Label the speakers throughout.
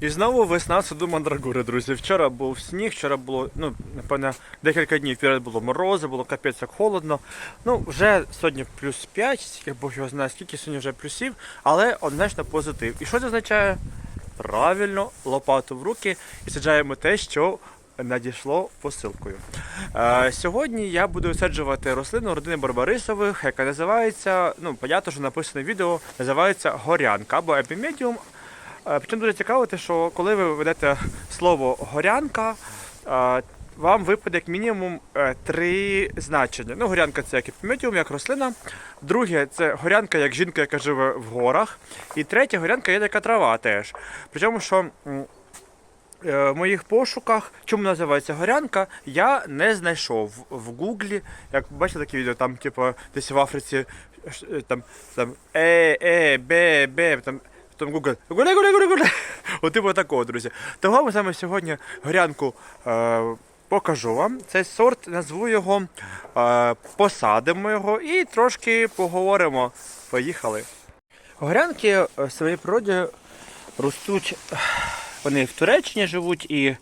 Speaker 1: І знову весна саду мандрагури, друзі. Вчора був сніг, вчора було, ну, напевно, декілька днів вперед було морози, було капець як холодно. Ну, вже сьогодні плюс 5, я Бог його знає, скільки сьогодні вже плюсів, але однозначно позитив. І що це означає? Правильно, лопату в руки і саджаємо те, що надійшло посилкою. Е, сьогодні я буду висаджувати рослину родини Барбарисових, яка називається, ну, понятно, що написано відео, називається горянка або епімедіум. Е, Причому дуже цікаво, те, що коли ви ведете слово горянка, е, вам випаде як мінімум е, три значення. Ну, горянка це як епімедіум, як рослина. Друге це горянка як жінка, яка живе в горах. І третє горянка є така трава теж. Причому, що в моїх пошуках, чому називається горянка, я не знайшов в Гуглі. Як бачите такі відео, там, типу, десь в Африці там, там е, е, бе, бе, там. Там Google гуля, гуля, гуля, гуля. От типу такого, друзі. Того ми саме сьогодні горянку е, покажу вам. Цей сорт, назву його, е, посадимо його і трошки поговоримо. Поїхали. Горянки е, в своїй природі ростуть, е, вони в Туреччині живуть і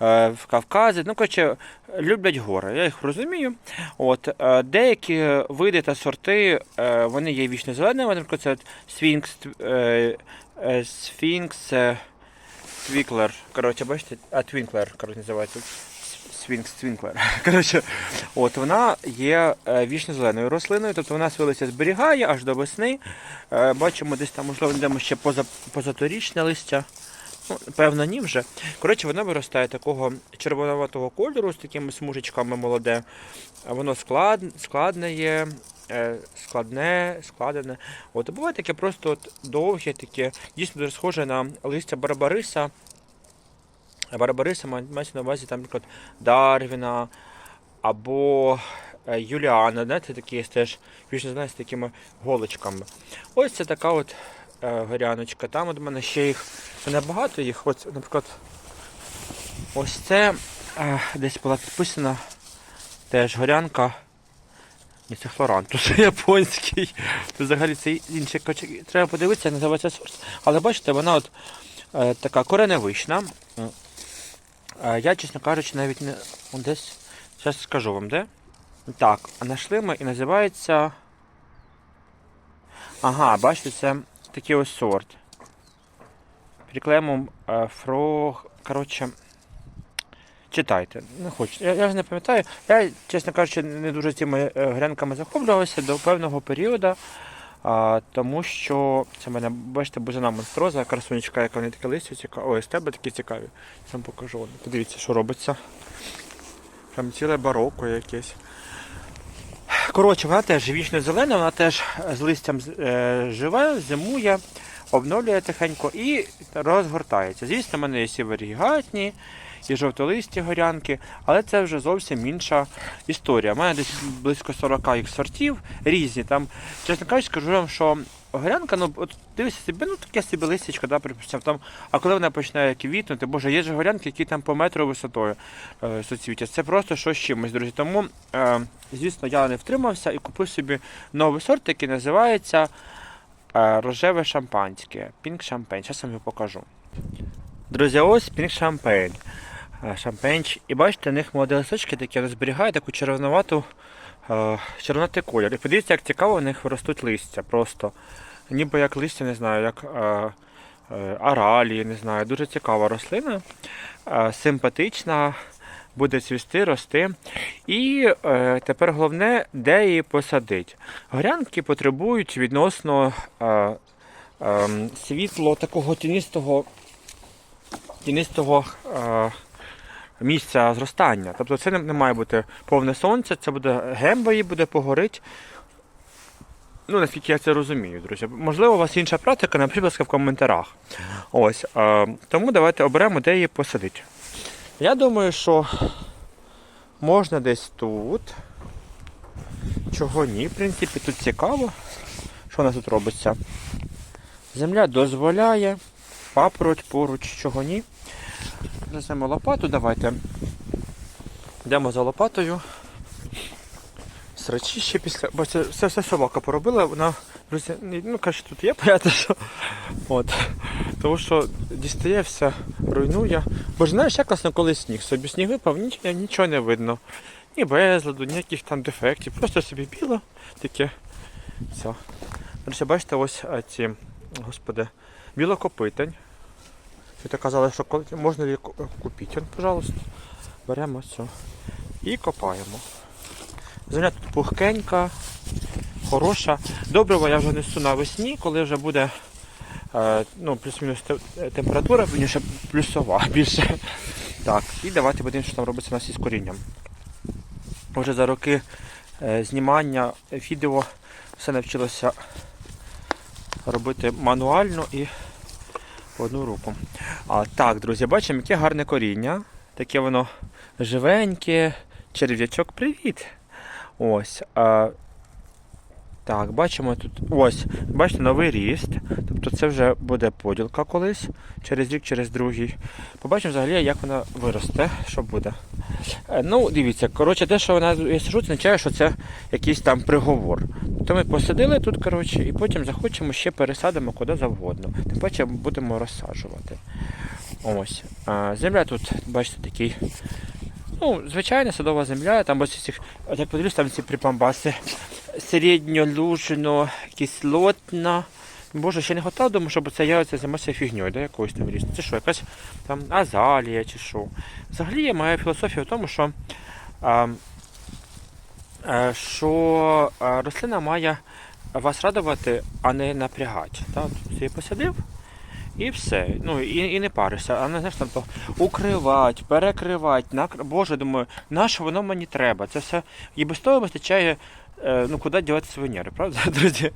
Speaker 1: в Кавказі. Ну, коротше, люблять гори, я їх розумію. От, е, деякі види та сорти, е, вони є вічно зеленими, наприклад, це Сфінкс, е, е, Сфінкс, е, Твіклер. Коротше, бачите, а Твінклер, коротше, називається. Свінкс Твінклер. Коротше, от вона є е, вічно зеленою рослиною, тобто вона своє листя зберігає аж до весни. Е, Бачимо, десь там, можливо, йдемо ще поза, позаторічне листя. Ну, певно, ні вже. Коротше, вона виростає такого червонуватого кольору з такими смужечками молоде. Воно склад, складне є, е, складне, складене. От, буває таке просто от довге, таке, дійсно дуже схоже на листя барбариса. Барбариса має- мається на увазі, там, наприклад, Дарвіна або е, Юліана, знаєте, такі теж вічно з такими голочками. Ось це така от горяночка. Там от у мене ще їх небагато їх. От, наприклад, ось це е, десь була підписана теж горянка. Ні, це хлорантус японський. Це взагалі це інший кочек. Треба подивитися, називається сорт. Але бачите, вона от е, така кореневищна. Е, я, чесно кажучи, навіть не он десь. Зараз скажу вам, де. Так, знайшли ми і називається. Ага, бачите, це такий ось сорт. Приклеємом е, фрог. Коротше. Читайте, не хочу. Я, я ж не пам'ятаю. Я, чесно кажучи, не дуже цими е, грянками захоплювався до певного періоду. А, тому що це в мене, бачите, бузина монстроза, красунечка, яка вони таке листя цікаві. Ой, з тебе такі цікаві. Я вам покажу. Подивіться, що робиться. Прям ціле бароко якесь. Коротше, вона теж вічно зелена, вона теж з листям е, живе, зимує, обновлює тихенько і розгортається. Звісно, в мене є сіверігатні, і жовтолисті горянки, але це вже зовсім інша історія. У мене десь близько 40 їх сортів різні. Там, чесно кажучи, скажу вам, що горянка, ну от дивися собі, ну таке собі листячко, да, припустимо, там, а коли вона починає квітнути, боже, є ж горянки, які там по метру висотою е, суцвітять. Це просто щось чимось, друзі. Тому, е, звісно, я не втримався і купив собі новий сорт, який називається е, рожеве шампанське. Пінк шампейн. Зараз вам його покажу. Друзі, ось пінк шампейн. Е, Шампенч. І бачите, у них молоді листочки такі, вони зберігають таку червонувату, е, червонатий колір. І подивіться, як цікаво у них ростуть листя. Просто. Ніби як листя, не знаю, як е, е, аралії, не знаю. Дуже цікава рослина, симпатична, буде цвісти, рости. І е, тепер головне, де її посадити. Горянки потребують відносно е, е, світло такого тінистого, тінистого е, місця зростання. Тобто це не, має бути повне сонце, це буде гемба її буде погорить. Ну, наскільки я це розумію, друзі. Можливо, у вас інша практика, будь в коментарях. Ось. Е, тому давайте оберемо, де її посадити. Я думаю, що можна десь тут. Чого ні, в принципі, тут цікаво. Що у нас тут робиться? Земля дозволяє. Папороть поруч, чого ні. Несемо лопату, давайте. Йдемо за лопатою. Срачище після. Бо це все, все собака поробила, вона Друзі, ну каже, тут є понятно, що. От. Тому що дістає все, руйнує. Бо ж знаєш, як класно, коли сніг. Собі сніг випав, ніч, нічого не видно. Ні безладу, ніяких там дефектів. Просто собі біло, таке. Все. Бачите, ось ці, господи, білокопитень. Ви так казали, що можна ку- купити. Пожалуйста. Беремо все. І копаємо. Земля тут пухкенька, хороша. Добрива я вже несу навесні, коли вже буде е, ну, плюс-мінус те- температура, більше плюсова більше. Так, і давайте будемо, що там робиться нас із корінням. Вже за роки е, знімання відео все навчилося робити мануально і одну руку. А, так, друзі, бачимо, яке гарне коріння. Таке воно живеньке. Черв'ячок, привіт! Ось. А, так, бачимо тут. Ось, бачите, новий ріст. Тобто це вже буде поділка колись, через рік, через другий. Побачимо взагалі, як вона виросте, що буде. Е, Ну, дивіться, коротше, те, що вона я сижу, це означає, що це якийсь там приговор. То ми посадили тут, коротше, і потім захочемо ще пересадимо куди завгодно. Тим паче будемо розсаджувати. Ось. Земля тут, бачите, такий. Ну, звичайна садова земля, там ось цих, от як подивлюсь, там ці припамбаси середньолужно, кислотна. Боже, ще не готов, думаю, щоб це я займався фігньою, да, якоюсь там різною. Це що, якась там азалія чи що. Взагалі я моя філософія в тому, що, а, а, що рослина має вас радувати, а не напрягати. Так? Ти посадив і все. Ну, і, і не паришся. А не знаєш там то укривати, перекривати, накр... Боже, думаю, на що воно мені треба? Це все і без того вистачає, е, ну куди дівати нерви, правда, друзі?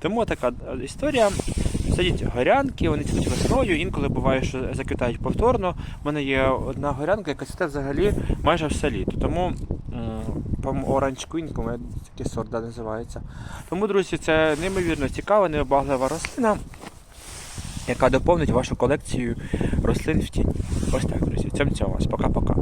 Speaker 1: Тому така е, історія. Сидять горянки, вони цвітуть весною, інколи буває, що заквітають повторно. У мене є одна горянка, яка цвіте взагалі майже все літо. Тому по-моєму, Orange Queen, такий сорт називається. Тому, друзі, це неймовірно цікава, невибаглива рослина, яка доповнить вашу колекцію рослин в тіні. Ось так, друзі. Цьом цьом вас. Пока-пока.